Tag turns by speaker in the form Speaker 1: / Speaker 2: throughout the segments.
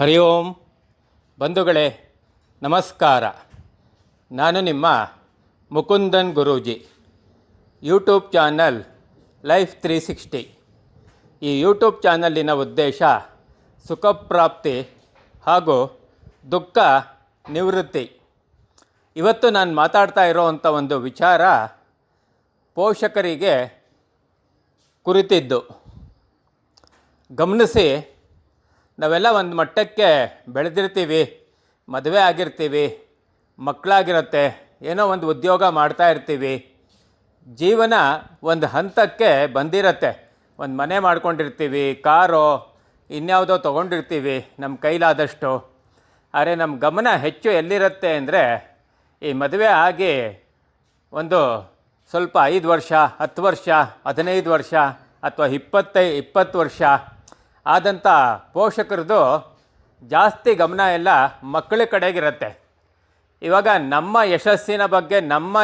Speaker 1: ಹರಿ ಓಂ ಬಂಧುಗಳೇ, ನಮಸ್ಕಾರ. ನಾನು ನಿಮ್ಮ Mukundan Guruji. YouTube channel life three sixty ಈ ಯೂಟ್ಯೂಬ್ ಚಾನಲಿನ ಉದ್ದೇಶ ಸುಖಪ್ರಾಪ್ತಿ ಹಾಗೂ ದುಃಖ ನಿವೃತ್ತಿ. ಇವತ್ತು ನಾನು ಮಾತಾಡ್ತಾ ಇರೋವಂಥ ಒಂದು ವಿಚಾರ ಪೋಷಕರಿಗೆ ಕುರಿತಿದ್ದು. ಗಮನಿಸಿ ನಾವೆಲ್ಲ ಒಂದು ಮಟ್ಟಕ್ಕೆ ಬೆಳೆದಿರ್ತೀವಿ, ಮದುವೆ ಆಗಿರ್ತೀವಿ, ಮಕ್ಕಳಾಗಿರುತ್ತೆ, ಏನೋ ಒಂದು ಉದ್ಯೋಗ ಮಾಡ್ತಾ ಇರ್ತೀವಿ. ಜೀವನ ಒಂದು ಹಂತಕ್ಕೆ ಬಂದಿರತ್ತೆ. ಒಂದು ಮನೆ ಮಾಡ್ಕೊಂಡಿರ್ತೀವಿ, ಕಾರೋ, ಇನ್ಯಾವುದೋ ತೊಗೊಂಡಿರ್ತೀವಿ ನಮ್ಮ ಕೈಲಾದಷ್ಟು. ಆದರೆ ನಮ್ಮ ಗಮನ ಹೆಚ್ಚು ಎಲ್ಲಿರುತ್ತೆ ಅಂದರೆ, ಈ ಮದುವೆ ಆಗಿ ಒಂದು ಸ್ವಲ್ಪ ಐದು ವರ್ಷ, ಹತ್ತು ವರ್ಷ, ಹದಿನೈದು ವರ್ಷ ಅಥವಾ ಇಪ್ಪತ್ತೈ, ಇಪ್ಪತ್ತು ವರ್ಷ ಆದಂಥ ಪೋಷಕರದು ಜಾಸ್ತಿ ಗಮನ ಎಲ್ಲ ಮಕ್ಕಳ ಕಡೆಗಿರುತ್ತೆ. ಇವಾಗ ನಮ್ಮ ಯಶಸ್ಸಿನ ಬಗ್ಗೆ, ನಮ್ಮ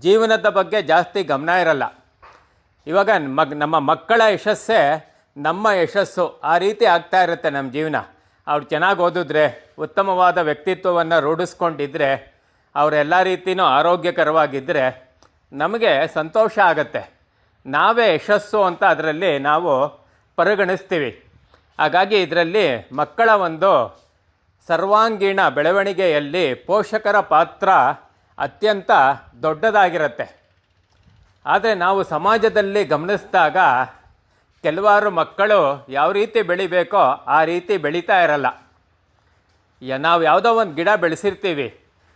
Speaker 1: ಜೀವನದ ಬಗ್ಗೆ ಜಾಸ್ತಿ ಗಮನ ಇರಲ್ಲ. ಇವಾಗ ಮಗ್, ನಮ್ಮ ಮಕ್ಕಳ ಯಶಸ್ಸೇ ನಮ್ಮ ಯಶಸ್ಸು. ಆ ರೀತಿ ಆಗ್ತಾ ಇರುತ್ತೆ ನಮ್ಮ ಜೀವನ. ಅವ್ರು ಚೆನ್ನಾಗಿ ಓದಿದ್ರೆ, ಉತ್ತಮವಾದ ವ್ಯಕ್ತಿತ್ವವನ್ನು ರೂಢಿಸ್ಕೊಂಡಿದ್ದರೆ ಅವರೆಲ್ಲ ರೀತಿಯೂ ಆರೋಗ್ಯಕರವಾಗಿದ್ದರೆ ನಮಗೆ ಸಂತೋಷ ಆಗುತ್ತೆ. ನಾವೇ ಯಶಸ್ಸು ಅಂತ ಅದರಲ್ಲಿ ನಾವು ಪರಿಗಣಿಸ್ತೀವಿ. ಹಾಗಾಗಿ ಇದರಲ್ಲಿ ಮಕ್ಕಳ ಒಂದು ಸರ್ವಾಂಗೀಣ ಬೆಳವಣಿಗೆಯಲ್ಲಿ ಪೋಷಕರ ಪಾತ್ರ ಅತ್ಯಂತ ದೊಡ್ಡದಾಗಿರುತ್ತೆ. ಆದರೆ ನಾವು ಸಮಾಜದಲ್ಲಿ ಗಮನಿಸಿದಾಗ ಕೆಲವಾರು ಮಕ್ಕಳು ಯಾವ ರೀತಿ ಬೆಳಿಬೇಕೋ ಆ ರೀತಿ ಬೆಳೀತಾ ಇರಲ್ಲ. ನಾವು ಯಾವುದೋ ಒಂದು ಗಿಡ ಬೆಳೆಸಿರ್ತೀವಿ.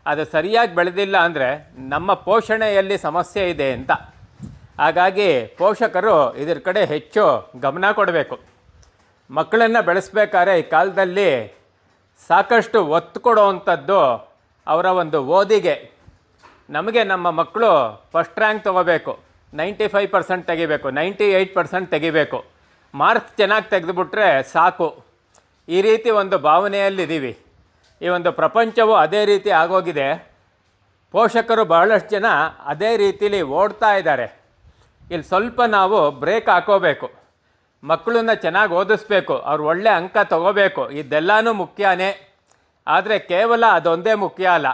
Speaker 1: ಅದು ಸರಿಯಾಗಿ ಬೆಳೆದಿಲ್ಲ ಅಂದರೆ ನಮ್ಮ ಪೋಷಣೆಯಲ್ಲಿ ಸಮಸ್ಯೆ ಇದೆ ಅಂತ. ಹಾಗಾಗಿ ಪೋಷಕರು ಇದ್ರ ಕಡೆ ಹೆಚ್ಚು ಗಮನ ಕೊಡಬೇಕು. ಮಕ್ಕಳನ್ನು ಬೆಳೆಸ್ಬೇಕಾದ್ರೆ ಈ ಕಾಲದಲ್ಲಿ ಸಾಕಷ್ಟು ಒತ್ತು ಕೊಡುವಂಥದ್ದು ಅವರ ಒಂದು ಓದಿಗೆ. ನಮಗೆ ನಮ್ಮ ಮಕ್ಕಳು ಫಸ್ಟ್ ರ್ಯಾಂಕ್ ತೊಗೋಬೇಕು. ನೈಂಟಿ ಫೈವ್ ಪರ್ಸೆಂಟ್ ತೆಗಿಬೇಕು ನೈಂಟಿ ಏಯ್ಟ್ ಪರ್ಸೆಂಟ್ ತೆಗಿಬೇಕು. ಮಾರ್ಕ್ಸ್ ಚೆನ್ನಾಗಿ ತೆಗೆದುಬಿಟ್ರೆ ಸಾಕು. ಈ ರೀತಿ ಒಂದು ಭಾವನೆಯಲ್ಲಿದ್ದೀವಿ. ಈ ಒಂದು ಪ್ರಪಂಚವು ಅದೇ ರೀತಿ ಆಗೋಗಿದೆ. ಪೋಷಕರು ಬಹಳಷ್ಟು ಜನ ಅದೇ ರೀತಿಲಿ ಓಡ್ತಾ ಇದ್ದಾರೆ. ಇಲ್ಲಿ ಸ್ವಲ್ಪ ನಾವು ಬ್ರೇಕ್ ಹಾಕೋಬೇಕು. ಮಕ್ಕಳನ್ನ ಚೆನ್ನಾಗಿ ಓದಿಸ್ಬೇಕು. ಅವ್ರು ಒಳ್ಳೆ ಅಂಕ ತಗೋಬೇಕು. ಇದೆಲ್ಲನೂ ಮುಖ್ಯನೇ. ಆದರೆ ಕೇವಲ ಅದೊಂದೇ ಮುಖ್ಯ ಅಲ್ಲ.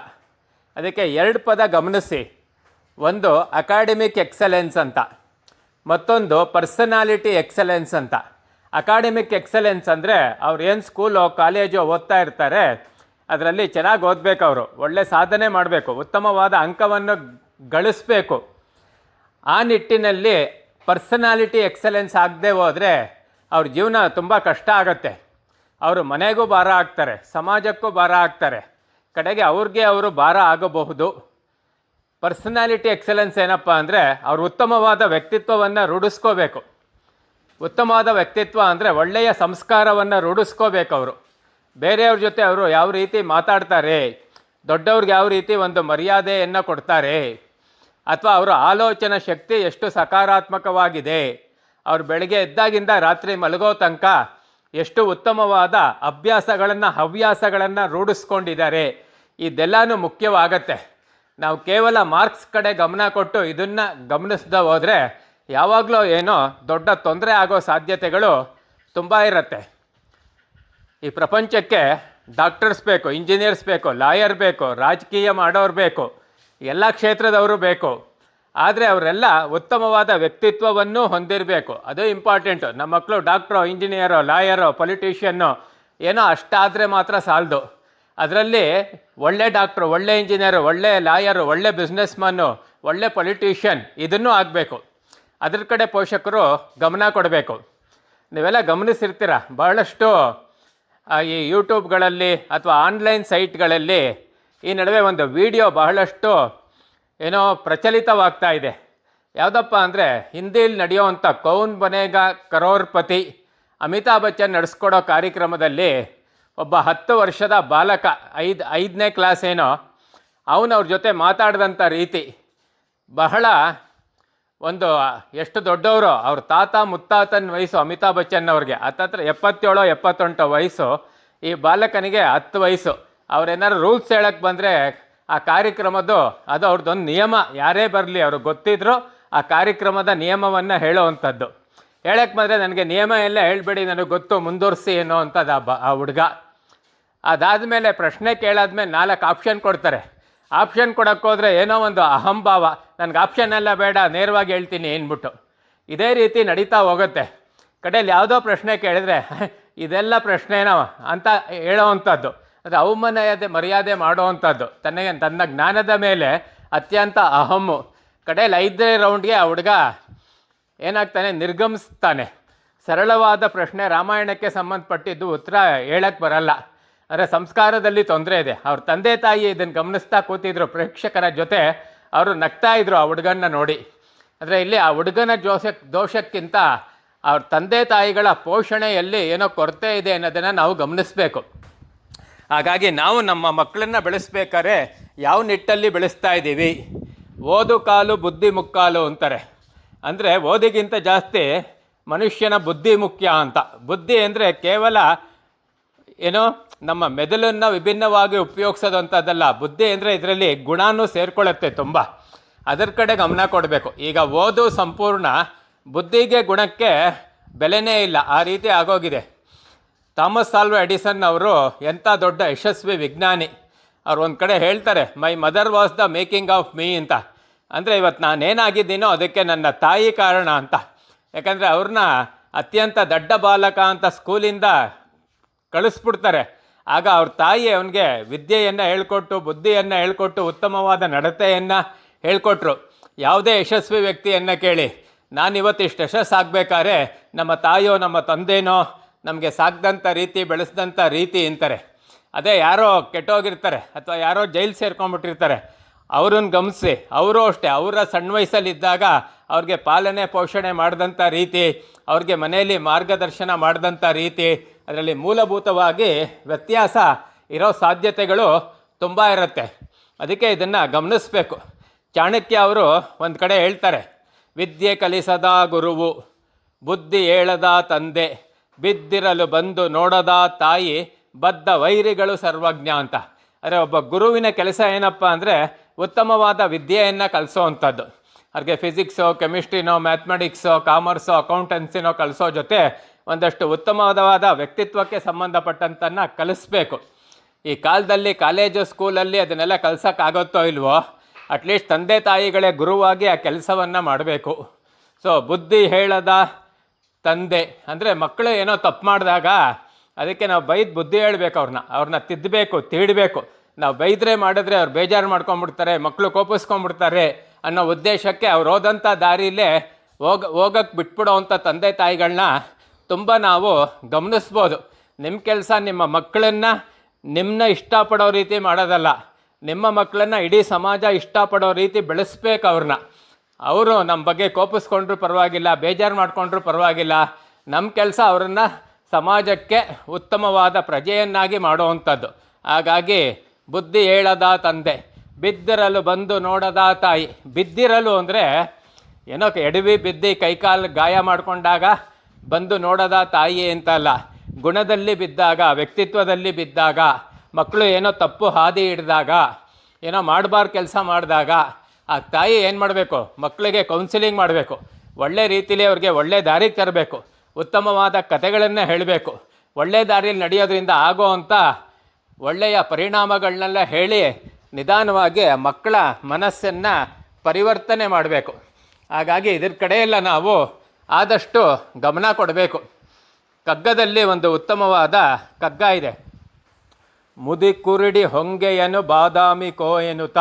Speaker 1: ಅದಕ್ಕೆ ಎರಡು ಪದ ಗಮನಿಸಿ. ಒಂದು ಅಕಾಡೆಮಿಕ್ ಎಕ್ಸಲೆನ್ಸ್ ಅಂತ. ಮತ್ತೊಂದು ಪರ್ಸನಾಲಿಟಿ ಎಕ್ಸಲೆನ್ಸ್ ಅಂತ. ಅಕಾಡೆಮಿಕ್ ಎಕ್ಸಲೆನ್ಸ್ ಅಂದರೆ ಅವ್ರು ಏನು ಸ್ಕೂಲು ಕಾಲೇಜು ಓದ್ತಾ ಇರ್ತಾರೆ, ಅದರಲ್ಲಿ ಚೆನ್ನಾಗಿ ಓದಬೇಕು ಅವರು. ಒಳ್ಳೆ ಸಾಧನೆ ಮಾಡಬೇಕು. ಉತ್ತಮವಾದ ಅಂಕವನ್ನು ಗಳಿಸ್ಬೇಕು. ಆ ನಿಟ್ಟಿನಲ್ಲಿ ಪರ್ಸನಾಲಿಟಿ ಎಕ್ಸಲೆನ್ಸ್ ಆಗದೆ ಹೋದರೆ ಅವ್ರ ಜೀವನ ತುಂಬ ಕಷ್ಟ ಆಗುತ್ತೆ. ಅವರು ಮನೆಗೂ ಭಾರ ಆಗ್ತಾರೆ, ಸಮಾಜಕ್ಕೂ ಭಾರ ಆಗ್ತಾರೆ. ಕಡೆಗೆ ಅವ್ರಿಗೆ ಅವರು ಭಾರ ಆಗಬಹುದು. ಪರ್ಸನಾಲಿಟಿ ಎಕ್ಸಲೆನ್ಸ್ ಏನಪ್ಪ ಅಂದರೆ ಅವರು ಉತ್ತಮವಾದ ವ್ಯಕ್ತಿತ್ವವನ್ನು ರೂಢಿಸ್ಕೋಬೇಕು. ಉತ್ತಮವಾದ ವ್ಯಕ್ತಿತ್ವ ಅಂದರೆ ಒಳ್ಳೆಯ ಸಂಸ್ಕಾರವನ್ನು ರೂಢಿಸ್ಕೋಬೇಕು ಅವರು. ಬೇರೆಯವ್ರ ಜೊತೆ ಅವರು ಯಾವ ರೀತಿ ಮಾತಾಡ್ತಾರೆ, ದೊಡ್ಡವ್ರಿಗೆ ಯಾವ ರೀತಿ ಒಂದು ಮರ್ಯಾದೆಯನ್ನು ಕೊಡ್ತಾರೆ ಅಥವಾ ಅವರ ಆಲೋಚನಾ ಶಕ್ತಿ ಎಷ್ಟು ಸಕಾರಾತ್ಮಕವಾಗಿದೆ? ಅವರು ಬೆಳಗ್ಗೆ ಎದ್ದಾಗಿಂದ ರಾತ್ರಿ ಮಲಗೋ ತನಕ ಎಷ್ಟು ಉತ್ತಮವಾದ ಅಭ್ಯಾಸಗಳನ್ನು, ಹವ್ಯಾಸಗಳನ್ನು ರೂಢಿಸ್ಕೊಂಡಿದ್ದಾರೆ. ಇದೆಲ್ಲನೂ ಮುಖ್ಯವಾಗತ್ತೆ. ನಾವು ಕೇವಲ ಮಾರ್ಕ್ಸ್ ಕಡೆ ಗಮನ ಕೊಟ್ಟು ಇದನ್ನು ಗಮನಿಸ್ದ ಹೋದರೆ ಯಾವಾಗಲೂ ಏನೋ ದೊಡ್ಡ ತೊಂದರೆ ಆಗೋ ಸಾಧ್ಯತೆಗಳು ತುಂಬ ಇರುತ್ತೆ. ಈ ಪ್ರಪಂಚಕ್ಕೆ ಡಾಕ್ಟರ್ಸ್ ಬೇಕು, ಇಂಜಿನಿಯರ್ಸ್ ಬೇಕು, ಲಾಯರ್ ಬೇಕು, ರಾಜಕೀಯ ಮಾಡೋರು ಬೇಕು. ಎಲ್ಲ ಕ್ಷೇತ್ರದವರು ಬೇಕು. ಆದರೆ ಅವರೆಲ್ಲ ಉತ್ತಮವಾದ ವ್ಯಕ್ತಿತ್ವವನ್ನು ಹೊಂದಿರಬೇಕು. ಅದು ಇಂಪಾರ್ಟೆಂಟು ನಮ್ಮ ಮಕ್ಕಳು ಡಾಕ್ಟ್ರು ಇಂಜಿನಿಯರು ಲಾಯರು ಪೊಲಿಟಿಷಿಯನ್ನು ಏನೋ ಅಷ್ಟಾದರೆ ಮಾತ್ರ ಸಾಲದು. ಅದರಲ್ಲಿ ಒಳ್ಳೆ ಡಾಕ್ಟ್ರು ಒಳ್ಳೆ ಇಂಜಿನಿಯರು ಒಳ್ಳೆ ಲಾಯರು ಒಳ್ಳೆ ಬಿಸ್ನೆಸ್ ಮನ್ನು ಒಳ್ಳೆ ಪೊಲಿಟಿಷಿಯನ್ ಇದನ್ನೂ ಆಗಬೇಕು. ಅದ್ರ ಕಡೆ ಪೋಷಕರು ಗಮನ ಕೊಡಬೇಕು. ನೀವೆಲ್ಲ ಗಮನಿಸಿರ್ತೀರ? ಬಹಳಷ್ಟು ಈ ಯೂಟ್ಯೂಬ್ಗಳಲ್ಲಿ ಅಥವಾ ಆನ್ಲೈನ್ ಸೈಟ್ಗಳಲ್ಲಿ ಈ ನಡುವೆ ಒಂದು ವಿಡಿಯೋ ಬಹಳಷ್ಟು ಏನೋ ಪ್ರಚಲಿತವಾಗ್ತಾ ಇದೆ. ಯಾವುದಪ್ಪ ಅಂದರೆ ಹಿಂದಿಯಲ್ಲಿ ನಡೆಯುವಂಥ ಕೌನ್ ಬನೇಗಾ ಕರೋರ್ಪತಿ ಅಮಿತಾಬ್ ಬಚ್ಚನ್ ನಡೆಸ್ಕೊಡೋ ಕಾರ್ಯಕ್ರಮದಲ್ಲಿ ಒಬ್ಬ ಹತ್ತು ವರ್ಷದ ಬಾಲಕ, ಐದು, ಐದನೇ ಕ್ಲಾಸ್ ಏನೋ ಅವನವ್ರ ಜೊತೆ ಮಾತಾಡಿದಂಥ ರೀತಿ. ಬಹಳ ಒಂದು ಎಷ್ಟು ದೊಡ್ಡವರು, ಅವ್ರ ತಾತ ಮುತ್ತಾತನ ವಯಸ್ಸು ಅಮಿತಾಬ್ ಬಚ್ಚನ್ ಅವ್ರಿಗೆ. ಹತ್ತತ್ರ ಎಪ್ಪತ್ತೇಳೋ, ಎಪ್ಪತ್ತೆಂಟು ವಯಸ್ಸು ಈ ಬಾಲಕನಿಗೆ ಹತ್ತು ವಯಸ್ಸು. ಅವ್ರೇನಾದ್ರು ರೂಲ್ಸ್ ಹೇಳಕ್ಕೆ ಬಂದರೆ ಆ ಕಾರ್ಯಕ್ರಮದ್ದು ಅದು ಅವ್ರದ್ದೊಂದು ನಿಯಮ. ಯಾರೇ ಬರಲಿ ಅವರು ಗೊತ್ತಿದ್ರು ಆ ಕಾರ್ಯಕ್ರಮದ ನಿಯಮವನ್ನು ಹೇಳೋವಂಥದ್ದು. ಹೇಳಕ್ಕೆ ಬಂದರೆ ನನಗೆ ನಿಯಮ ಎಲ್ಲ ಹೇಳ್ಬೇಡಿ, ನನಗೆ ಗೊತ್ತು, ಮುಂದುವರಿಸಿ ಏನೋ ಅಂತದ್ದು ಆ ಬ, ಆ ಹುಡುಗ. ಅದಾದಮೇಲೆ ಪ್ರಶ್ನೆ ಕೇಳಾದ್ಮೇಲೆ ನಾಲ್ಕು ಆಪ್ಷನ್ ಕೊಡ್ತಾರೆ. ಆಪ್ಷನ್ ಕೊಡೋಕ್ಕೋದ್ರೆ ಏನೋ ಒಂದು ಅಹಂಭಾವ. ನನಗೆ ಆಪ್ಷನ್ ಎಲ್ಲ ಬೇಡ, ನೇರವಾಗಿ ಹೇಳ್ತೀನಿ ಅಂದ್ಬಿಟ್ಟು ಇದೇ ರೀತಿ ನಡೀತಾ ಹೋಗುತ್ತೆ. ಕಡೆಯಲ್ಲಿ ಯಾವುದೋ ಪ್ರಶ್ನೆ ಕೇಳಿದ್ರೆ ಇದೆಲ್ಲ ಪ್ರಶ್ನೆನೋ ಅಂತ ಹೇಳೋವಂಥದ್ದು ಅದು ಅವಮಾನಯದೆ ಮರ್ಯಾದೆ ಮಾಡುವಂಥದ್ದು. ತನಗೆ ತನ್ನ ಜ್ಞಾನದ ಮೇಲೆ ಅತ್ಯಂತ ಅಹಮ್ಮು ಕಡೆಯಲ್ಲಿ ಐದನೇ ರೌಂಡ್ಗೆ ಆ ಹುಡುಗ ಏನಾಗ್ತಾನೆ? ನಿರ್ಗಮಿಸ್ತಾನೆ. ಸರಳವಾದ ಪ್ರಶ್ನೆ, ರಾಮಾಯಣಕ್ಕೆ ಸಂಬಂಧಪಟ್ಟಿದ್ದು ಉತ್ತರ ಹೇಳಕ್ಕೆ ಬರಲ್ಲ. ಅಂದರೆ ಸಂಸ್ಕಾರದಲ್ಲಿ ತೊಂದರೆ ಇದೆ. ಅವ್ರ ತಂದೆ ತಾಯಿ ಇದನ್ನು ಗಮನಿಸ್ತಾ ಕೂತಿದ್ರು. ಪ್ರೇಕ್ಷಕರ ಜೊತೆ ಅವರು ನಗ್ತಾ ಇದ್ರು ಆ ಹುಡುಗನ್ನ ನೋಡಿ. ಅಂದರೆ ಇಲ್ಲಿ ಆ ಹುಡುಗನ ಜೋಸ ದೋಷಕ್ಕಿಂತ ಅವ್ರ ತಂದೆ ತಾಯಿಗಳ ಪೋಷಣೆಯಲ್ಲಿ ಏನೋ ಕೊರತೆ ಇದೆ ಅನ್ನೋದನ್ನು ನಾವು ಗಮನಿಸಬೇಕು. ಹಾಗಾಗಿ ನಾವು ನಮ್ಮ ಮಕ್ಕಳನ್ನು ಬೆಳೆಸ್ಬೇಕಾದ್ರೆ ಯಾವ ನಿಟ್ಟಲ್ಲಿ ಬೆಳೆಸ್ತಾ ಇದ್ದೀವಿ? ಓದು ಕಾಲು, ಬುದ್ಧಿ ಮುಕ್ಕಾಲು ಅಂತಾರೆ. ಅಂದರೆ ಓದಿಗಿಂತ ಜಾಸ್ತಿ ಮನುಷ್ಯನ ಬುದ್ಧಿ ಮುಖ್ಯ ಅಂತ. ಬುದ್ಧಿ ಅಂದರೆ ಕೇವಲ ಏನೋ ನಮ್ಮ ಮೆದುಳನ್ನು ವಿಭಿನ್ನವಾಗಿ ಉಪಯೋಗಿಸೋದಂಥದ್ದಲ್ಲ. ಬುದ್ಧಿ ಅಂದರೆ ಇದರಲ್ಲಿ ಗುಣನೂ ಸೇರ್ಕೊಳ್ಳುತ್ತೆ ತುಂಬ. ಅದರ ಕಡೆ ಗಮನ ಕೊಡಬೇಕು. ಈಗ ಓದು ಸಂಪೂರ್ಣ ಬುದ್ಧಿಗೆ ಗುಣಕ್ಕೆ ಬೆಲೆನೇ ಇಲ್ಲ. ಆ ರೀತಿ ಆಗೋಗಿದೆ. ಥಾಮಸ್ ಆಲ್ವ ಎಡಿಸನ್ ಅವರು ಎಂಥ ದೊಡ್ಡ ಯಶಸ್ವಿ ವಿಜ್ಞಾನಿ. ಅವ್ರು ಒಂದು ಕಡೆ ಹೇಳ್ತಾರೆ my mother was the making of me ಅಂತ. ಅಂದರೆ ಇವತ್ತು ನಾನೇನಾಗಿದ್ದೀನೋ ಅದಕ್ಕೆ ನನ್ನ ತಾಯಿ ಕಾರಣ ಅಂತ. ಯಾಕಂದರೆ ಅವ್ರನ್ನ ಅತ್ಯಂತ ದೊಡ್ಡ ಬಾಲಕ ಅಂತ ಸ್ಕೂಲಿಂದ ಕಳಿಸ್ಬಿಡ್ತಾರೆ. ಆಗ ಅವ್ರ ತಾಯಿ ಅವನಿಗೆ ವಿದ್ಯೆಯನ್ನು ಹೇಳ್ಕೊಟ್ಟು, ಬುದ್ಧಿಯನ್ನು ಹೇಳ್ಕೊಟ್ಟು, ಉತ್ತಮವಾದ ನಡತೆಯನ್ನು ಹೇಳ್ಕೊಟ್ರು. ಯಾವುದೇ ಯಶಸ್ವಿ ವ್ಯಕ್ತಿಯನ್ನು ಕೇಳಿ ನಾನು ಇವತ್ತಿಷ್ಟು ಯಶಸ್ಸಾಗಬೇಕಾದ್ರೆ ನಮ್ಮ ತಾಯೋ, ನಮ್ಮ ತಂದೆನೋ ನಮಗೆ ಸಾಕ್ದಂಥ ರೀತಿ ಬೆಳೆಸಿದಂಥ ರೀತಿ ಅಂತಾರೆ. ಅದೇ ಯಾರೋ ಕೆಟ್ಟೋಗಿರ್ತಾರೆ ಅಥವಾ ಯಾರೋ ಜೈಲು ಸೇರ್ಕೊಂಡ್ಬಿಟ್ಟಿರ್ತಾರೆ. ಅವ್ರನ್ನ ಗಮನಿಸಿ, ಅವರು ಅಷ್ಟೇ, ಅವರ ಸಣ್ಣ ವಯಸ್ಸಲ್ಲಿದ್ದಾಗ ಅವ್ರಿಗೆ ಪಾಲನೆ, ಪೋಷಣೆ ಮಾಡಿದಂಥ ರೀತಿ, ಅವ್ರಿಗೆ ಮನೆಯಲ್ಲಿ ಮಾರ್ಗದರ್ಶನ ಮಾಡಿದಂಥ ರೀತಿ, ಅದರಲ್ಲಿ ಮೂಲಭೂತವಾಗಿ ವ್ಯತ್ಯಾಸ ಇರೋ ಸಾಧ್ಯತೆಗಳು ತುಂಬ ಇರುತ್ತೆ. ಅದಕ್ಕೆ ಇದನ್ನು ಗಮನಿಸಬೇಕು. ಚಾಣಕ್ಯ ಅವರು ಒಂದು ಕಡೆ ಹೇಳ್ತಾರೆ, ವಿದ್ಯೆ ಕಲಿಸದ ಗುರುವು, ಬುದ್ಧಿ ಹೇಳದ ತಂದೆ. ಬಿದ್ದಿರಲು ಬಂದು ನೋಡದ ತಾಯಿ, ಬದ್ಧ ವೈರಿಗಳು ಸರ್ವಜ್ಞ ಅಂತ. ಅಂದರೆ ಒಬ್ಬ ಗುರುವಿನ ಕೆಲಸ ಏನಪ್ಪ ಅಂದರೆ ಉತ್ತಮವಾದ ವಿದ್ಯೆಯನ್ನು ಕಲಿಸೋವಂಥದ್ದು ಅವ್ರಿಗೆ ಫಿಸಿಕ್ಸೋ ಕೆಮಿಸ್ಟ್ರಿನೋ ಮ್ಯಾಥಮೆಟಿಕ್ಸೋ ಕಾಮರ್ಸೋ ಅಕೌಂಟೆನ್ಸಿನೋ ಕಲಿಸೋ ಜೊತೆ ಒಂದಷ್ಟು ಉತ್ತಮವಾದ ವ್ಯಕ್ತಿತ್ವಕ್ಕೆ ಸಂಬಂಧಪಟ್ಟಂತನ್ನು ಕಲಿಸ್ಬೇಕು. ಈ ಕಾಲದಲ್ಲಿ ಕಾಲೇಜು ಸ್ಕೂಲಲ್ಲಿ ಅದನ್ನೆಲ್ಲ ಕಲ್ಸೋಕ್ಕಾಗುತ್ತೋ ಇಲ್ವೋ? ಅಟ್ಲೀಸ್ಟ್ ತಂದೆ ತಾಯಿಗಳೇ ಗುರುವಾಗಿ ಆ ಕೆಲಸವನ್ನು ಮಾಡಬೇಕು. ಸೊ ಬುದ್ಧಿ ಹೇಳದ ತಂದೆ. ಅಂದರೆ ಮಕ್ಕಳು ಏನೋ ತಪ್ಪು ಮಾಡಿದಾಗ ಅದಕ್ಕೆ ನಾವು ಬೈದು ಬುದ್ಧಿ ಹೇಳ್ಬೇಕು ಅವ್ರನ್ನ. ಅವ್ರನ್ನ ತಿದ್ದಬೇಕು ತೀಡಬೇಕು. ನಾವು ಬೈದರೆ ಮಾಡಿದ್ರೆ ಅವ್ರು ಬೇಜಾರು ಮಾಡ್ಕೊಂಬಿಡ್ತಾರೆ ಮಕ್ಕಳು ಕೋಪಿಸ್ಕೊಂಡ್ಬಿಡ್ತಾರೆ ಅನ್ನೋ ಉದ್ದೇಶಕ್ಕೆ ಅವ್ರು ಹೋದಂಥ ದಾರಿಲೇ ಹೋಗ ಹೋಗಕ್ಕೆ ಬಿಟ್ಬಿಡೋವಂಥ ತಂದೆ ತಾಯಿಗಳನ್ನ ತುಂಬ ನಾವು ಗಮನಿಸ್ಬೋದು. ನಿಮ್ಮ ಕೆಲಸ ನಿಮ್ಮ ಮಕ್ಕಳನ್ನು ನಿಮ್ಮನ್ನ ಇಷ್ಟಪಡೋ ರೀತಿ ಮಾಡೋದಲ್ಲ. ನಿಮ್ಮ ಮಕ್ಕಳನ್ನು ಇಡೀ ಸಮಾಜ ಇಷ್ಟಪಡೋ ರೀತಿ ಬೆಳೆಸ್ಬೇಕು ಅವ್ರನ್ನ. ಅವರು ನಮ್ಮ ಬಗ್ಗೆ ಕೋಪಿಸ್ಕೊಂಡ್ರು ಪರವಾಗಿಲ್ಲ, ಬೇಜಾರು ಮಾಡಿಕೊಂಡ್ರು ಪರವಾಗಿಲ್ಲ. ನಮ್ಮ ಕೆಲಸ ಅವರನ್ನು ಸಮಾಜಕ್ಕೆ ಉತ್ತಮವಾದ ಪ್ರಜೆಯನ್ನಾಗಿ ಮಾಡುವಂಥದ್ದು. ಹಾಗಾಗಿ ಬುದ್ಧಿ ಹೇಳದ ತಂದೆ, ಬಿದ್ದಿರಲು ಬಂದು ನೋಡದ ತಾಯಿ. ಬಿದ್ದಿರಲು ಅಂದರೆ ಏನೋ ಎಡವಿ ಬಿದ್ದು ಕೈಕಾಲು ಗಾಯ ಮಾಡಿಕೊಂಡಾಗ ಬಂದು ನೋಡದ ತಾಯಿ ಅಂತಲ್ಲ. ಗುಣದಲ್ಲಿ ಬಿದ್ದಾಗ, ವ್ಯಕ್ತಿತ್ವದಲ್ಲಿ ಬಿದ್ದಾಗ ಮಕ್ಕಳು ಏನೋ ತಪ್ಪು ಹಾದಿ ಹಿಡಿದಾಗ, ಏನೋ ಮಾಡಬಾರ್ದು ಕೆಲಸ ಮಾಡಿದಾಗ ಆ ತಾಯಿ ಏನು ಮಾಡಬೇಕು? ಮಕ್ಕಳಿಗೆ ಕೌನ್ಸಿಲಿಂಗ್ ಮಾಡಬೇಕು. ಒಳ್ಳೆ ರೀತಿಲಿ ಅವ್ರಿಗೆ ಒಳ್ಳೆ ದಾರಿಗೆ ತರಬೇಕು. ಉತ್ತಮವಾದ ಕಥೆಗಳನ್ನೇ ಹೇಳಬೇಕು. ಒಳ್ಳೆ ದಾರಿಯಲ್ಲಿ ನಡೆಯೋದ್ರಿಂದ ಆಗೋ ಅಂಥ ಒಳ್ಳೆಯ ಪರಿಣಾಮಗಳನ್ನೆಲ್ಲ ಹೇಳಿ ನಿಧಾನವಾಗಿ ಮಕ್ಕಳ ಮನಸ್ಸನ್ನು ಪರಿವರ್ತನೆ ಮಾಡಬೇಕು. ಹಾಗಾಗಿ ಇದ್ರ ಕಡೆಯೆಲ್ಲ ನಾವು ಆದಷ್ಟು ಗಮನ ಕೊಡಬೇಕು. ಕಗ್ಗದಲ್ಲಿ ಒಂದು ಉತ್ತಮವಾದ ಕಗ್ಗ ಇದೆ. ಮುದಿ ಕುರುಡಿ ಹೊಂಗೆಯನು ಬಾದಾಮಿ ಕೋಯನುತ.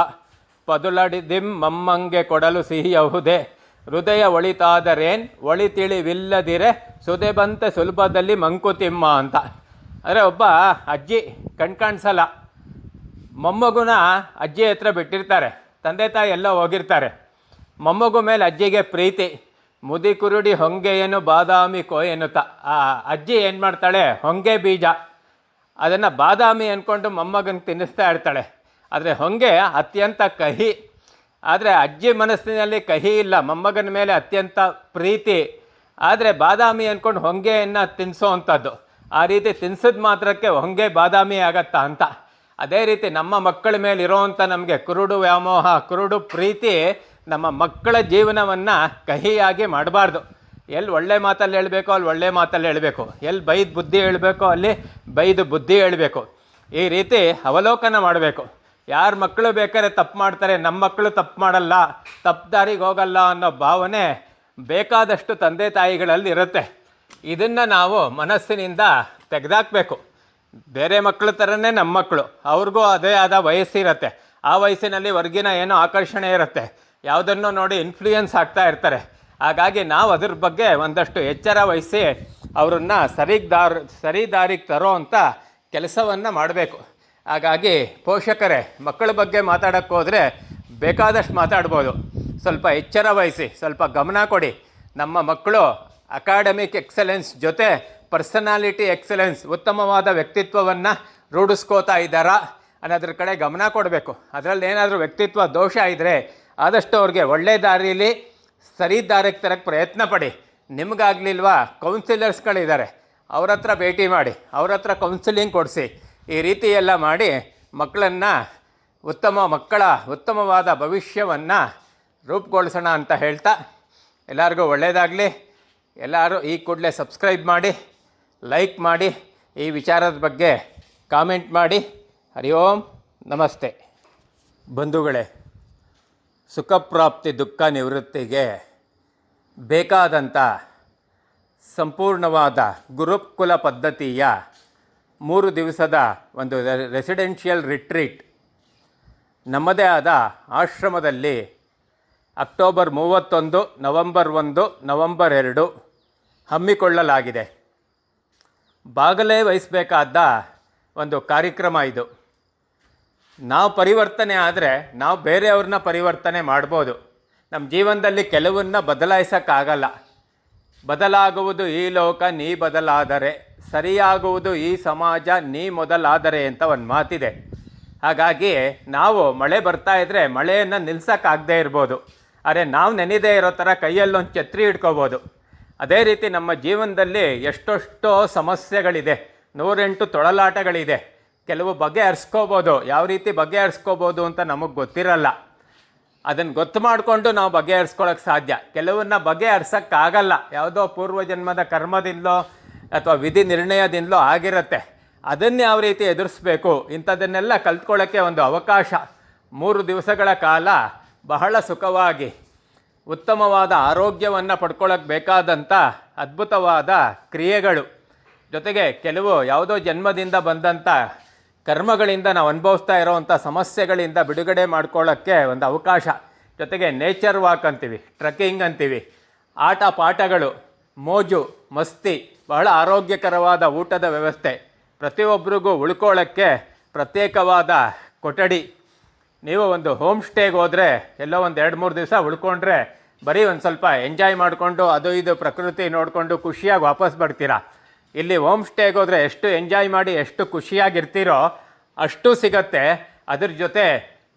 Speaker 1: ಪದುಲಡಿದಿಂ ಮಮ್ಮಂಗೆ ಕೊಡಲು ಸಿಹಿಯಹುದೇ. ಹೃದಯ ಒಳಿತಾದರೇನ್? ಒಳಿತಿಳಿವಿಲ್ಲದಿರೆ ಸುದೆ ಬಂತೆ ಸುಲಭದಲ್ಲಿ ಮಂಕುತಿಮ್ಮ ಅಂತ. ಅಂದರೆ ಒಬ್ಬ ಅಜ್ಜಿ ಕಣ್ಕಾಣಿಸಲ್ಲ ಮೊಮ್ಮಗುನ ಅಜ್ಜಿ ಹತ್ರ ಬಿಟ್ಟಿರ್ತಾರೆ. ತಂದೆ ತಾಯಿ ಎಲ್ಲ ಹೋಗಿರ್ತಾರೆ. ಮೊಮ್ಮಗು ಮೇಲೆ ಅಜ್ಜಿಗೆ ಪ್ರೀತಿ. ಮುದಿ ಕುರುಡಿ ಹೊಂಗೆಯನ್ನು ಬಾದಾಮಿ ಕೋಯನುತ ಆ ಅಜ್ಜಿ ಏನು ಮಾಡ್ತಾಳೆ? ಹೊಂಗೆ ಬೀಜ. ಅದನ್ನು ಬಾದಾಮಿ ಅಂದ್ಕೊಂಡು ಮೊಮ್ಮಗನಿಗೆ ತಿನ್ನಿಸ್ತಾ ಇರ್ತಾಳೆ. ಆದರೆ ಹೊಂಗೆ ಅತ್ಯಂತ ಕಹಿ. ಆದರೆ ಅಜ್ಜಿ ಮನಸ್ಸಿನಲ್ಲಿ ಕಹಿ ಇಲ್ಲ, ಮೊಮ್ಮಗನ ಮೇಲೆ ಅತ್ಯಂತ ಪ್ರೀತಿ. ಆದರೆ ಬಾದಾಮಿ ಅಂದ್ಕೊಂಡು ಹೊಂಗೆಯನ್ನು ತಿನ್ನಿಸೋ ಅಂಥದ್ದು. ಆ ರೀತಿ ತಿನ್ಸಿದ ಮಾತ್ರಕ್ಕೆ ಹೊಂಗೆ ಬಾದಾಮಿ ಆಗತ್ತಾ ಅಂತ. ಅದೇ ರೀತಿ ನಮ್ಮ ಮಕ್ಕಳ ಮೇಲೆ ಇರೋವಂಥ ನಮಗೆ ಕುರುಡು ವ್ಯಾಮೋಹ, ಕುರುಡು ಪ್ರೀತಿ ನಮ್ಮ ಮಕ್ಕಳ ಜೀವನವನ್ನು ಕಹಿಯಾಗಿ ಮಾಡಬಾರ್ದು. ಎಲ್ಲಿ ಒಳ್ಳೆ ಮಾತಲ್ಲಿ ಹೇಳಬೇಕು ಅಲ್ಲಿ ಒಳ್ಳೆ ಮಾತಲ್ಲಿ ಹೇಳಬೇಕು. ಎಲ್ಲಿ ಬೈದು ಬುದ್ಧಿ ಹೇಳಬೇಕೋ ಅಲ್ಲಿ ಬೈದು ಬುದ್ಧಿ ಹೇಳಬೇಕು. ಈ ರೀತಿ ಅವಲೋಕನ ಮಾಡಬೇಕು. ಯಾರ ಮಕ್ಕಳು ಬೇಕಾದ್ರೆ ತಪ್ಪು ಮಾಡ್ತಾರೆ ನಮ್ಮ ಮಕ್ಕಳು ತಪ್ಪು ಮಾಡಲ್ಲ ತಪ್ಪು ದಾರಿಗೆ ಹೋಗಲ್ಲ ಅನ್ನೋ ಭಾವನೆ ಬೇಕಾದಷ್ಟು ತಂದೆ ತಾಯಿಗಳಲ್ಲಿ ಇರುತ್ತೆ. ಇದನ್ನು ನಾವು ಮನಸ್ಸಿನಿಂದ ತೆಗೆದಾಕಬೇಕು. ಬೇರೆ ಮಕ್ಕಳ ಥರನೇ ನಮ್ಮ ಮಕ್ಕಳು. ಅವ್ರಿಗೂ ಅದೇ ಆದ ವಯಸ್ಸಿರುತ್ತೆ ಆ ವಯಸ್ಸಿನಲ್ಲಿ ಹೊರ್ಗಿನ ಏನೋ ಆಕರ್ಷಣೆ ಇರುತ್ತೆ. ಯಾವುದನ್ನು ನೋಡಿ ಇನ್ಫ್ಲೂಯೆನ್ಸ್ ಆಗ್ತಾ ಇರ್ತಾರೆ. ಹಾಗಾಗಿ ನಾವು ಅದ್ರ ಬಗ್ಗೆ ಒಂದಷ್ಟು ಎಚ್ಚರ ವಹಿಸಿ ಅವರನ್ನು ಸರಿಗೆ ದಾರ್ ಸರಿ ದಾರಿಗೆ ತರೋ ಅಂತ ಕೆಲಸವನ್ನು ಮಾಡಬೇಕು. ಹಾಗಾಗಿ ಪೋಷಕರೇ, ಮಕ್ಕಳ ಬಗ್ಗೆ ಮಾತಾಡೋಕ್ಕೆ ಹೋದರೆ ಬೇಕಾದಷ್ಟು ಮಾತಾಡ್ಬೋದು. ಸ್ವಲ್ಪ ಎಚ್ಚರ ವಹಿಸಿ, ಸ್ವಲ್ಪ ಗಮನ ಕೊಡಿ. ನಮ್ಮ ಮಕ್ಕಳು ಅಕಾಡೆಮಿಕ್ ಎಕ್ಸಲೆನ್ಸ್ ಜೊತೆ ಪರ್ಸನಾಲಿಟಿ ಎಕ್ಸಲೆನ್ಸ್ ಉತ್ತಮವಾದ ವ್ಯಕ್ತಿತ್ವವನ್ನು ರೂಢಿಸ್ಕೋತಾ ಇದ್ದಾರಾ ಅನ್ನೋದ್ರ ಕಡೆ ಗಮನ ಕೊಡಬೇಕು. ಅದರಲ್ಲಿ ಏನಾದರೂ ವ್ಯಕ್ತಿತ್ವ ದೋಷ ಇದ್ದರೆ ಆದಷ್ಟು ಅವ್ರಿಗೆ ಒಳ್ಳೆ ದಾರಿಯಲ್ಲಿ ಸರಿ ದಾರಿಗೆ ತರಕ್ಕೆ ಪ್ರಯತ್ನ ಪಡಿ. ನಿಮಗಾಗಲಿಲ್ವಾ ಕೌನ್ಸಿಲರ್ಸ್ಗಳಿದ್ದಾರೆ ಅವ್ರ ಹತ್ರ ಭೇಟಿ ಮಾಡಿ ಅವ್ರ ಹತ್ರ ಕೌನ್ಸಿಲಿಂಗ್ ಕೊಡಿಸಿ. ಈ ರೀತಿ ಎಲ್ಲ ಮಾಡಿ ಮಕ್ಕಳನ್ನು ಉತ್ತಮ ಮಕ್ಕಳ ಉತ್ತಮವಾದ ಭವಿಷ್ಯವನ್ನು ರೂಪುಗೊಳಿಸೋಣ ಅಂತ ಹೇಳ್ತಾ ಎಲ್ಲರಿಗೂ ಒಳ್ಳೆಯದಾಗಲಿ ಎಲ್ಲರೂ ಈ ಕೂಡಲೇ ಸಬ್ಸ್ಕ್ರೈಬ್ ಮಾಡಿ, ಲೈಕ್ ಮಾಡಿ, ಈ ವಿಚಾರದ ಬಗ್ಗೆ ಕಾಮೆಂಟ್ ಮಾಡಿ. ಹರಿ ಓಂ, ನಮಸ್ತೆ. ಬಂಧುಗಳೇ, ಸುಖಪ್ರಾಪ್ತಿ ದುಃಖ ನಿವೃತ್ತಿಗೆ ಬೇಕಾದಂಥ ಸಂಪೂರ್ಣವಾದ ಗುರುಕುಲ ಪದ್ಧತಿಯ ಮೂರು ದಿವಸದ ಒಂದು ರೆಸಿಡೆನ್ಷಿಯಲ್ ರಿಟ್ರೀಟ್ ನಮ್ಮದೇ ಆದ ಆಶ್ರಮದಲ್ಲಿ ಅಕ್ಟೋಬರ್ ಮೂವತ್ತೊಂದು, ನವಂಬರ್ ಒಂದು, ನವಂಬರ್ ಎರಡು ಹಮ್ಮಿಕೊಳ್ಳಲಾಗಿದೆ. ಬಾಗಲೇ ವಹಿಸಬೇಕಾದ ಒಂದು ಕಾರ್ಯಕ್ರಮ ಇದು. ನಾವು ಪರಿವರ್ತನೆ ಆದರೆ ನಾವು ಬೇರೆಯವ್ರನ್ನ ಪರಿವರ್ತನೆ ಮಾಡ್ಬೋದು. ನಮ್ಮ ಜೀವನದಲ್ಲಿ ಕೆಲವನ್ನ ಬದಲಾಯಿಸೋಕ್ಕಾಗಲ್ಲ. ಬದಲಾಗುವುದು ಈ ಲೋಕ, ನೀ ಬದಲಾದರೆ. ಸರಿಯಾಗುವುದು ಈ ಸಮಾಜ, ನೀ ಮೊದಲಾದರೆ ಅಂತ ಒಂದು ಮಾತಿದೆ. ಹಾಗಾಗಿ ನಾವು ಮಳೆ ಬರ್ತಾ ಇದ್ದರೆ ಮಳೆಯನ್ನು ನಿಲ್ಸೋಕ್ಕಾಗದೇ ಇರ್ಬೋದು. ಆದರೆ ನಾವು ನೆನೆದೇ ಇರೋ ಥರ ಕೈಯಲ್ಲೊಂದು ಛತ್ರಿ ಇಟ್ಕೋಬೋದು. ಅದೇ ರೀತಿ ನಮ್ಮ ಜೀವನದಲ್ಲಿ ಎಷ್ಟೆಷ್ಟೋ ಸಮಸ್ಯೆಗಳಿದೆ. ನೂರೆಂಟು ತೊಳಲಾಟಗಳಿದೆ. ಕೆಲವು ಬಗೆಹರಿಸ್ಕೋಬೋದು. ಯಾವ ರೀತಿ ಬಗೆಹರಿಸ್ಕೋಬೋದು ಅಂತ ನಮಗೆ ಗೊತ್ತಿರಲ್ಲ. ಅದನ್ನು ಗೊತ್ತು ಮಾಡಿಕೊಂಡು ನಾವು ಬಗೆಹರಿಸ್ಕೊಳ್ಳೋಕೆ ಸಾಧ್ಯ. ಕೆಲವನ್ನ ಬಗೆಹರಿಸೋಕ್ಕಾಗಲ್ಲ. ಯಾವುದೋ ಪೂರ್ವಜನ್ಮದ ಕರ್ಮದಿಂದಲೋ ಅಥವಾ ವಿಧಿ ನಿರ್ಣಯದಿಂದಲೋ ಆಗಿರುತ್ತೆ. ಅದನ್ನು ಯಾವ ರೀತಿ ಎದುರಿಸ್ಬೇಕು? ಇಂಥದನ್ನೆಲ್ಲ ಕಲ್ತ್ಕೊಳ್ಳೋಕ್ಕೆ ಒಂದು ಅವಕಾಶ. ಮೂರು ದಿವಸಗಳ ಕಾಲ ಬಹಳ ಸುಖವಾಗಿ, ಉತ್ತಮವಾದ ಆರೋಗ್ಯವನ್ನು ಪಡ್ಕೊಳ್ಳೋಕೆ ಬೇಕಾದಂಥ ಅದ್ಭುತವಾದ ಕ್ರಿಯೆಗಳು. ಜೊತೆಗೆ ಕೆಲವು ಯಾವುದೋ ಜನ್ಮದಿಂದ ಬಂದಂಥ ಕರ್ಮಗಳಿಂದ ನಾವು ಅನುಭವಿಸ್ತಾ ಇರೋವಂಥ ಸಮಸ್ಯೆಗಳಿಂದ ಬಿಡುಗಡೆ ಮಾಡ್ಕೊಳ್ಳೋಕ್ಕೆ ಒಂದು ಅವಕಾಶ. ಜೊತೆಗೆ ನೇಚರ್ ವಾಕ್ ಅಂತೀವಿ ಟ್ರೆಕ್ಕಿಂಗ್ ಅಂತೀವಿ. ಆಟ ಪಾಠಗಳು, ಮೋಜು, ಮಸ್ತಿ ಬಹಳ ಆರೋಗ್ಯಕರವಾದ ಊಟದ ವ್ಯವಸ್ಥೆ. ಪ್ರತಿಯೊಬ್ಬರಿಗೂ ಉಳ್ಕೊಳ್ಳೋಕ್ಕೆ ಪ್ರತ್ಯೇಕವಾದ ಕೊಠಡಿ. ನೀವು ಒಂದು ಹೋಮ್ ಸ್ಟೇಗೆ ಹೋದರೆ ಎಲ್ಲೋ ಒಂದು ಎರಡು ಮೂರು ದಿವಸ ಉಳ್ಕೊಂಡ್ರೆ ಬರೀ ಒಂದು ಸ್ವಲ್ಪ ಎಂಜಾಯ್ ಮಾಡಿಕೊಂಡು ಅದು ಇದು ಪ್ರಕೃತಿ ನೋಡಿಕೊಂಡು ಖುಷಿಯಾಗಿ ವಾಪಸ್ ಬರ್ತೀರಾ? ಇಲ್ಲಿ ಹೋಮ್ ಸ್ಟೇಗೆ ಹೋದರೆ ಎಷ್ಟು ಎಂಜಾಯ್ ಮಾಡಿ ಎಷ್ಟು ಖುಷಿಯಾಗಿರ್ತೀರೋ ಅಷ್ಟು ಸಿಗತ್ತೆ. ಅದ್ರ ಜೊತೆ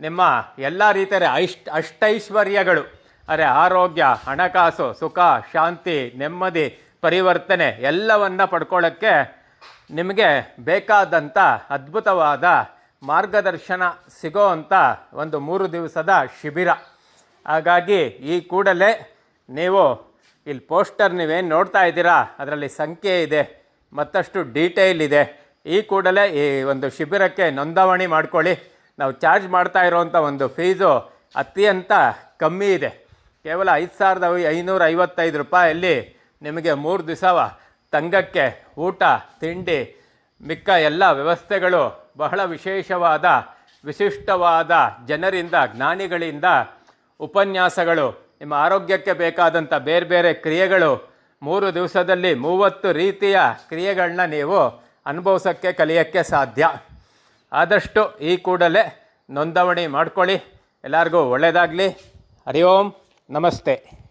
Speaker 1: ನಿಮ್ಮ ಎಲ್ಲ ರೀತಿಯ ಐಷ್ಟ ಅಷ್ಟೈಶ್ವರ್ಯಗಳು, ಅರೆ ಆರೋಗ್ಯ, ಹಣಕಾಸು, ಸುಖ, ಶಾಂತಿ, ನೆಮ್ಮದಿ, ಪರಿವರ್ತನೆ ಎಲ್ಲವನ್ನು ಪಡ್ಕೊಳ್ಳೋಕ್ಕೆ ನಿಮಗೆ ಬೇಕಾದಂಥ ಅದ್ಭುತವಾದ ಮಾರ್ಗದರ್ಶನ ಸಿಗೋ ಅಂಥ ಒಂದು ಮೂರು ದಿವಸದ ಶಿಬಿರ. ಹಾಗಾಗಿ ಈ ಕೂಡಲೇ ನೀವು ಇಲ್ಲಿ ಪೋಸ್ಟರ್ ನೀವೇನು ನೋಡ್ತಾ ಇದ್ದೀರಾ, ಅದರಲ್ಲಿ ಸಂಖ್ಯೆ ಇದೆ. ಮತ್ತಷ್ಟು ಡೀಟೇಲ್ ಇದೆ. ಈ ಕೂಡಲೇ ಈ ಒಂದು ಶಿಬಿರಕ್ಕೆ ನೋಂದಾವಣಿ ಮಾಡ್ಕೊಳ್ಳಿ. ನಾವು ಚಾರ್ಜ್ ಮಾಡ್ತಾ ಇರೋವಂಥ ಒಂದು ಫೀಸು ಅತ್ಯಂತ ಕಮ್ಮಿ ಇದೆ. ಕೇವಲ ಐದು ಸಾವಿರದ ಐನೂರ ಐವತ್ತೈದು ರೂಪಾಯಲ್ಲಿ ನಿಮಗೆ ಮೂರು ದಿವಸ ತಂಗಕ್ಕೆ ಊಟ, ತಿಂಡಿ, ಮಿಕ್ಕ ಎಲ್ಲ ವ್ಯವಸ್ಥೆಗಳು ಬಹಳ ವಿಶೇಷವಾದ, ವಿಶಿಷ್ಟವಾದ ಜನರಿಂದ, ಜ್ಞಾನಿಗಳಿಂದ ಉಪನ್ಯಾಸಗಳು, ನಿಮ್ಮ ಆರೋಗ್ಯಕ್ಕೆ ಬೇಕಾದಂಥ ಬೇರೆ ಬೇರೆ ಕ್ರಿಯೆಗಳು ಮೂರು ದಿವಸದಲ್ಲಿ ಮೂವತ್ತು ರೀತಿಯ ಕ್ರಿಯೆಗಳನ್ನ ನೀವು ಅನುಭವಿಸೋಕ್ಕೆ, ಕಲಿಯೋಕ್ಕೆ ಸಾಧ್ಯ. ಆದಷ್ಟು ಈ ಕೂಡಲೇ ನೋಂದಣಿ ಮಾಡ್ಕೊಳ್ಳಿ. ಎಲ್ಲರಿಗೂ ಒಳ್ಳೆಯದಾಗಲಿ ಹರಿ ಓಂ, ನಮಸ್ತೆ.